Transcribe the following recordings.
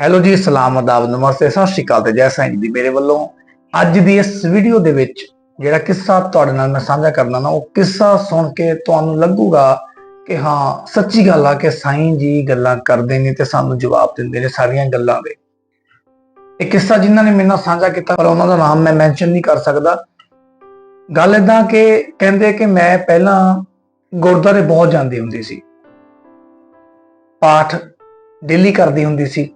Hello ਜੀ, ਸਲਾਮ ਅਦਾਬ, ਨਮਸਤੇ, ਸਤਿ ਸ਼੍ਰੀ ਅਕਾਲ ਤੇ ਜੈ ਸਾਈਂ ਜੀ ਮੇਰੇ ਵੱਲੋਂ। ਅੱਜ ਦੀ ਇਸ ਵੀਡੀਓ ਦੇ ਵਿੱਚ ਜਿਹੜਾ ਕਿੱਸਾ ਤੁਹਾਡੇ ਨਾਲ ਮੈਂ ਸਾਂਝਾ ਕਰਨਾ ਨਾ, ਉਹ ਕਿੱਸਾ ਸੁਣ ਕੇ ਤੁਹਾਨੂੰ ਲੱਗੂਗਾ ਕਿ ਹਾਂ, ਸੱਚੀ ਗੱਲ ਆ ਕਿ ਸਾਈਂ ਜੀ ਗੱਲਾਂ ਕਰਦੇ ਨੇ ਤੇ ਸਾਨੂੰ ਜਵਾਬ ਦਿੰਦੇ ਨੇ ਸਾਰੀਆਂ ਗੱਲਾਂ ਦੇ। ਇਹ ਕਿੱਸਾ ਜਿਨ੍ਹਾਂ ਨੇ ਮੇਰੇ ਨਾਲ ਸਾਂਝਾ ਕੀਤਾ, ਪਰ ਉਹਨਾਂ ਦਾ ਨਾਮ ਮੈਂ ਮੈਂਸ਼ਨ ਨਹੀਂ ਕਰ ਸਕਦਾ। ਗੱਲ ਇਦਾਂ ਕਿ ਕਹਿੰਦੇ ਕਿ ਮੈਂ ਪਹਿਲਾਂ ਗੁਰਦੁਆਰੇ ਬਹੁਤ ਜਾਂਦੀ ਹੁੰਦੀ ਸੀ। ਪਾਠ ਡੇਲੀ ਕਰਦੀ ਹੁੰਦੀ ਸੀ।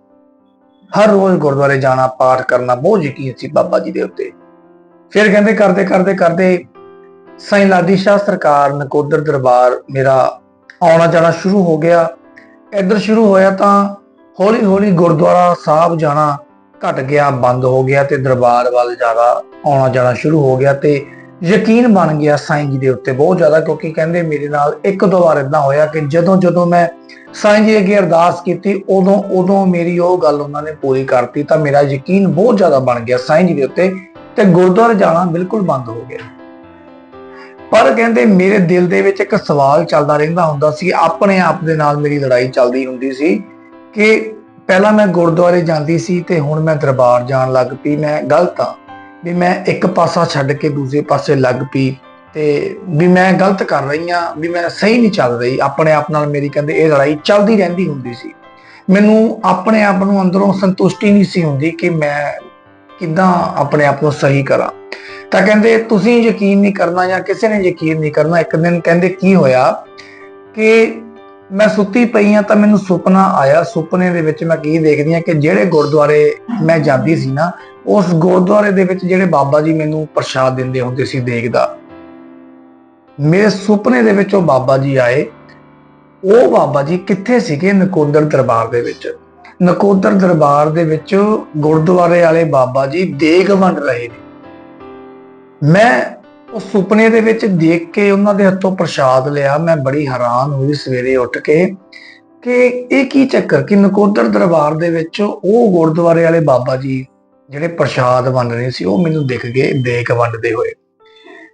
ਹਰ ਰੋਜ਼ ਗੁਰਦੁਆਰੇ ਜਾਣਾ, ਪਾਠ ਕਰਨਾ ਬਹੁਤ ਯਕੀਨ ਸੀ ਬਾਬਾ ਜੀ ਦੇ ਉੱਤੇ। ਫਿਰ ਕਹਿੰਦੇ ਕਰਦੇ ਕਰਦੇ ਕਰਦੇ ਸਾਈਂ ਲਾਡੀ ਸ਼ਾਹ ਸਰਕਾਰ, ਨਕੋਦਰ ਦਰਬਾਰ ਮੇਰਾ ਆਉਣਾ ਜਾਣਾ ਸ਼ੁਰੂ ਹੋ ਗਿਆ। ਇੱਧਰ ਸ਼ੁਰੂ ਹੋਇਆ ਤਾਂ ਹੌਲੀ ਹੌਲੀ ਗੁਰਦੁਆਰਾ ਸਾਹਿਬ ਜਾਣਾ ਘਟ ਗਿਆ, ਬੰਦ ਹੋ ਗਿਆ ਤੇ ਦਰਬਾਰ ਵੱਲ ਜ਼ਿਆਦਾ ਆਉਣਾ ਜਾਣਾ ਸ਼ੁਰੂ ਹੋ ਗਿਆ ਤੇ ਯਕੀਨ ਬਣ ਗਿਆ ਸਾਈਂ ਜੀ ਦੇ ਉੱਤੇ ਬਹੁਤ ਜ਼ਿਆਦਾ, ਕਿਉਂਕਿ ਕਹਿੰਦੇ ਮੇਰੇ ਨਾਲ ਇੱਕ ਦੋ ਵਾਰ ਇਦਾਂ ਹੋਇਆ ਕਿ ਜਦੋਂ ਜਦੋਂ ਮੈਂ ਸਾਈਂ ਜੀ ਅੱਗੇ ਅਰਦਾਸ ਕੀਤੀ, ਉਦੋਂ ਉਦੋਂ ਮੇਰੀ ਉਹ ਗੱਲ ਉਹਨਾਂ ਨੇ ਪੂਰੀ ਕਰਤੀ, ਤਾਂ ਮੇਰਾ ਯਕੀਨ ਬਹੁਤ ਜ਼ਿਆਦਾ ਬਣ ਗਿਆ ਸਾਈਂ ਜੀ ਦੇ ਉੱਤੇ ਤੇ ਗੁਰਦੁਆਰੇ ਜਾਣਾ ਬਿਲਕੁਲ ਬੰਦ ਹੋ ਗਿਆ। ਪਰ ਕਹਿੰਦੇ ਮੇਰੇ ਦਿਲ ਦੇ ਵਿੱਚ ਇੱਕ ਸਵਾਲ ਚੱਲਦਾ ਰਹਿੰਦਾ ਹੁੰਦਾ ਸੀ, ਆਪਣੇ ਆਪ ਦੇ ਨਾਲ ਮੇਰੀ ਲੜਾਈ ਚੱਲਦੀ ਹੁੰਦੀ ਸੀ ਕਿ ਪਹਿਲਾਂ ਮੈਂ ਗੁਰਦੁਆਰੇ ਜਾਂਦੀ ਸੀ ਤੇ ਹੁਣ ਮੈਂ ਦਰਬਾਰ ਜਾਣ ਲੱਗ ਪਈ, ਮੈਂ ਗਲਤ ਆ ਵੀ ਮੈਂ ਇੱਕ ਪਾਸਾ ਛੱਡ ਕੇ ਦੂਜੇ ਪਾਸੇ ਲੱਗ ਪਈ ਤੇ ਵੀ ਮੈਂ ਗਲਤ ਕਰ ਰਹੀ ਆ ਵੀ ਮੈਂ ਸਹੀ ਨਹੀਂ ਚੱਲ ਰਹੀ। ਆਪਣੇ ਆਪ ਨਾਲ ਮੇਰੀ ਕਹਿੰਦੇ ਇਹ ਲੜਾਈ ਚੱਲਦੀ ਰਹਿੰਦੀ ਹੁੰਦੀ ਸੀ। ਮੈਨੂੰ ਆਪਣੇ ਆਪ ਨੂੰ ਅੰਦਰੋਂ ਸੰਤੁਸ਼ਟੀ ਨਹੀਂ ਸੀ ਹੁੰਦੀ ਕਿ ਮੈਂ ਕਿੱਦਾਂ ਆਪਣੇ ਆਪ ਨੂੰ ਸਹੀ ਕਰਾਂ। ਤਾਂ ਕਹਿੰਦੇ, ਤੁਸੀਂ ਯਕੀਨ ਨਹੀਂ ਕਰਨਾ ਜਾਂ ਕਿਸੇ ਨੇ ਯਕੀਨ ਨਹੀਂ ਕਰਨਾ। ਇੱਕ ਦਿਨ ਕਹਿੰਦੇ, ਕੀ ਹੋਇਆ ਕਿ ਮੈਂ ਸੁੱਤੀ ਪਈ ਆ ਤਾਂ ਮੈਨੂੰ ਸੁਪਨਾ ਆਇਆ। ਸੁਪਨੇ ਦੇ ਵਿੱਚ ਮੈਂ ਕੀ ਦੇਖਦੀ ਆ ਕਿ ਜਿਹੜੇ ਗੁਰਦੁਆਰੇ ਮੈਂ ਜਾਂਦੀ ਸੀ ਨਾ, ਉਸ ਗੁਰਦੁਆਰੇ ਦੇ ਵਿੱਚ ਜਿਹੜੇ ਬਾਬਾ ਜੀ ਮੈਨੂੰ ਪ੍ਰਸ਼ਾਦ ਦਿੰਦੇ ਹੁੰਦੇ ਸੀ ਦੇਖਦਾ। ਮੇਰੇ ਸੁਪਨੇ ਦੇ ਵਿੱਚ ਉਹ ਬਾਬਾ ਜੀ ਆਏ। ਉਹ ਬਾਬਾ ਜੀ ਕਿੱਥੇ ਸੀਗੇ? ਨਕੋਦਰ ਦਰਬਾਰ ਦੇ ਵਿੱਚ। ਨਕੋਦਰ ਦਰਬਾਰ ਦੇ ਵਿੱਚ ਗੁਰਦੁਆਰੇ ਵਾਲੇ ਬਾਬਾ ਜੀ ਦੇਗ ਵੰਡ ਰਹੇ ਨੇ। ਮੈਂ ਉਹ ਸੁਪਨੇ ਦੇ ਵਿੱਚ ਦੇਖ ਕੇ ਉਹਨਾਂ ਦੇ ਹੱਥੋਂ ਪ੍ਰਸ਼ਾਦ ਲਿਆ। ਮੈਂ ਬੜੀ ਹੈਰਾਨ ਹੋਈ ਸਵੇਰੇ ਉੱਠ ਕੇ ਕਿ ਇਹ ਕੀ ਚੱਕਰ? ਕਿ ਨਕੋਦਰ ਦਰਬਾਰ ਦੇ ਵਿੱਚ ਉਹ ਗੁਰਦੁਆਰੇ ਵਾਲੇ ਬਾਬਾ ਜੀ ਜਿਹੜੇ ਪ੍ਰਸ਼ਾਦ ਵੰਡ ਰਹੇ ਸੀ, ਉਹ ਮੈਨੂੰ ਦਿਖ ਗਏ, ਦੇਖ ਵੰਡਦੇ ਹੋਏ।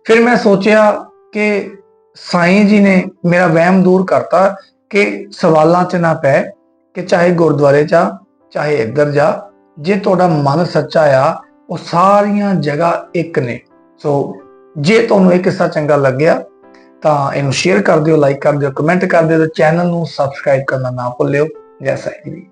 ਫਿਰ ਮੈਂ ਸੋਚਿਆ ਕਿ ਸਾਈਂ ਜੀ ਨੇ ਮੇਰਾ ਵਹਿਮ ਦੂਰ ਕਰਤਾ ਕਿ ਸਵਾਲਾਂ 'ਚ ਨਾ ਪੈ ਕਿ ਚਾਹੇ ਗੁਰਦੁਆਰੇ ਜਾ, ਚਾਹੇ ਇੱਧਰ ਜਾ, ਜੇ ਤੁਹਾਡਾ ਮਨ ਸੱਚਾ ਆ, ਉਹ ਸਾਰੀਆਂ ਜਗ੍ਹਾ ਇੱਕ ਨੇ। ਸੋ ਜੇ ਤੁਹਾਨੂੰ ਇਹ ਕਿੱਸਾ ਚੰਗਾ ਲੱਗਿਆ, ਤਾਂ ਇਹਨੂੰ ਸ਼ੇਅਰ ਕਰ ਦਿਓ ਲਾਈਕ ਕਰ ਦਿਓ ਕਮੈਂਟ ਕਰ ਦਿਓ ਤੇ ਚੈਨਲ ਨੂੰ ਸਬਸਕ੍ਰਾਈਬ ਕਰਨਾ ਨਾ ਭੁੱਲਿਓ। ਜੈ ਸਾਈਂ ਜੀ